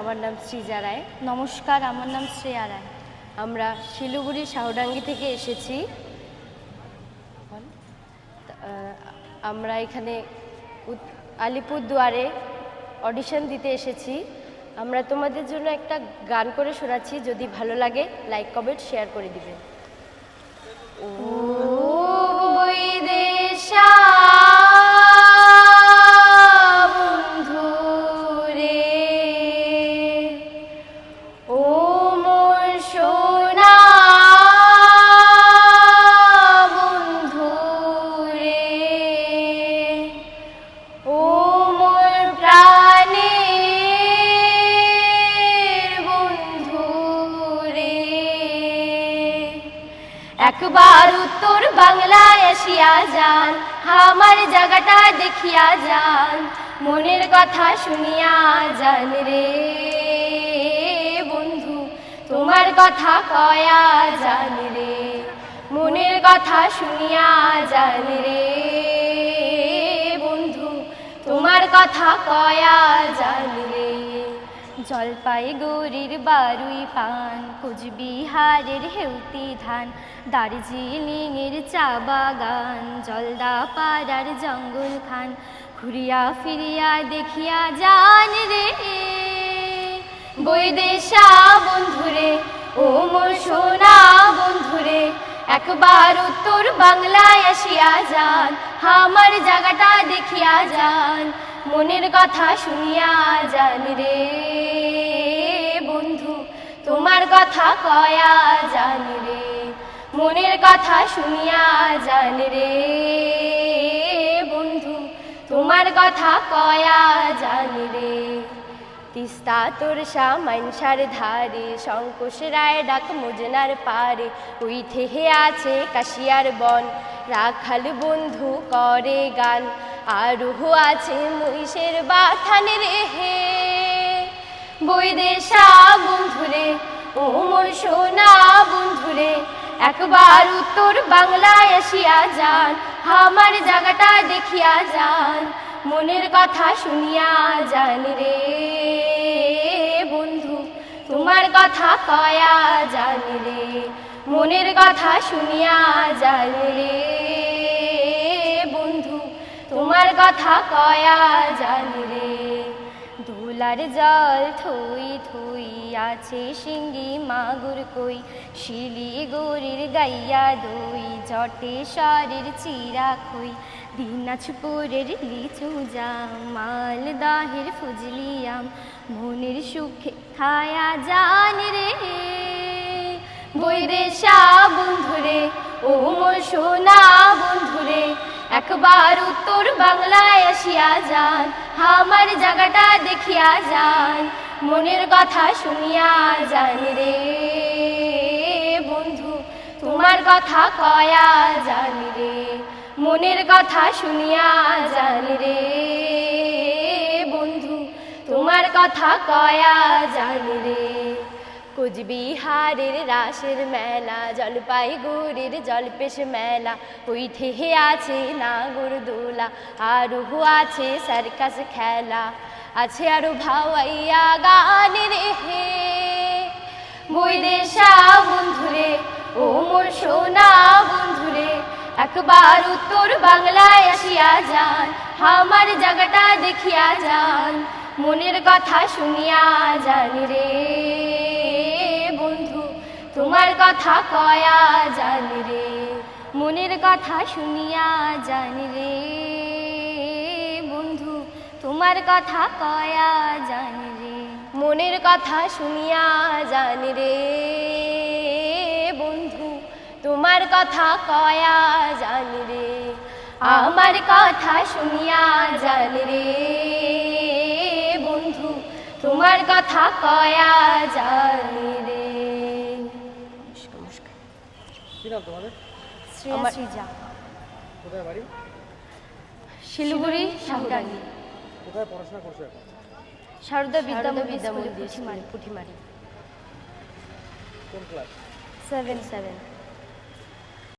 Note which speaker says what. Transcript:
Speaker 1: আমার নাম শ্রীজা রায়।
Speaker 2: নমস্কার, আমার নাম শ্রেয়া রায়।
Speaker 1: আমরা শিলিগুড়ি শাহডাঙ্গি থেকে এসেছি। আমরা এখানে আলিপুরদুয়ারে অডিশন দিতে এসেছি। আমরা তোমাদের জন্য একটা গান করে শোনাচ্ছি, যদি ভালো লাগে, লাইক, কমেন্ট, শেয়ার করে দিবেন। ও বৈদেশা একবার উত্তর বাংলায় আসিয়া যান, আমার জায়গাটা দেখিয়া যান। মনের কথা শুনিয়া যান রে বন্ধু, তোমার কথা কয়া জান রে। মনের কথা শুনিয়া জান রে বন্ধু, তোমার কথা কয়া জান রে।
Speaker 2: জলপাইগুড়ির বারুই পান, কুচবিহারের হেউতি ধান, দার্জিলিংয়ের চা বাগান, জলদা পাড়ার জঙ্গল খান। ঘুরিয়া ফিরিয়া দেখিয়া যান রে,
Speaker 1: বৈদেশা বন্ধুরে, ও মোর সোনা বন্ধুরে, একবার উত্তর বাংলায় আসিয়া যান, আমার জায়গাটা দেখিয়া যান। মনের কথা শুনিয়া যান রে বন্ধু, তোমার কথা কয়া জান রে। মনের কথা শুনিয়া জান রে বন্ধু, তোমার কথা কয়া জান রে। তিস্তা তোরসা মানসার ধারে শঙ্কুশ রায় ডাক মুজনার পারে। ওই থেহে আছে কাশিয়ার বন, রাখাল বন্ধু করে গান। আরুহ আছে মহিষের বাথান রে হে বৈদেশা বন্ধুরে, ও মোর সোনা বন্ধুরে, একবার উত্তর বাংলায় আসিয়া যান, আমার জায়গাটা দেখিয়া যান, মনের কথা শুনিয়া যান রে। বন্ধু, তোমার কথা কয়া জান রে, মনের কথা শুনিয়া যান রে। কথা কয়া জান রে।
Speaker 2: দোলার জল থুই থুই আছে শিঙ্গি মাগুর কই। শিলিগুড়ির গাইয়া দই, জটে শরের চিরা খই। দিনাজপুরের লিচু জাম মালদাহের ফুজলিয়াম মনের সুখে খায়া জান রে।
Speaker 1: বৈদেশা বন্ধুরে, ও মোর সোনা বন্ধুরে। একবার উত্তর বাংলায় আসিয়া যান, আমার জায়গাটা দেখিয়া যান। মনের কথা শুনিয়া যান রে বন্ধু, তোমার কথা কয়া জান রে। মনের কথা শুনিয়া যান রে বন্ধু, তোমার কথা কয়া জান রে। কোচবিহারের রাসের মেলা জলপাইগুড়ির জলপেশ মেলা ওই ঠেহে আছে নাগরদোলা আরও আছে সার্কাস খেলা, আছে আরও ভাওয়াইয়া গান রে হে বৈদেশা বন্ধুরে, ও মোর সোনা বন্ধুরে, একবার উত্তর বাংলায় আসিয়া যান, আমার জায়গাটা দেখিয়া যান, মনের কথা শুনিয়া যান রে। তোমার কথা কয়া জান রে
Speaker 2: মনের কথা শুনিয়া জান রে বন্ধু, তোমার কথা কয়া জান রে
Speaker 1: মনের কথা শুনিয়া জান রে বন্ধু, তোমার কথা কয়া জান রে আমার কথা শুনিয়া জান রে বন্ধু, তোমার কথা কয়া জান রে
Speaker 3: কি নাম তোমাদের?
Speaker 2: শ্রেয়া
Speaker 1: আমার-
Speaker 2: সৃজা
Speaker 3: কোথায় বাড়ি?
Speaker 1: শিলিগুড়ি শাহডাঙ্গি
Speaker 3: কোথায় পড়াশোনা করছ এখন?
Speaker 2: শারদা বিদ্যা
Speaker 1: বিদ্যা মন্দির
Speaker 2: মন্দির
Speaker 3: কোন ক্লাস
Speaker 1: সেভেন সেভেন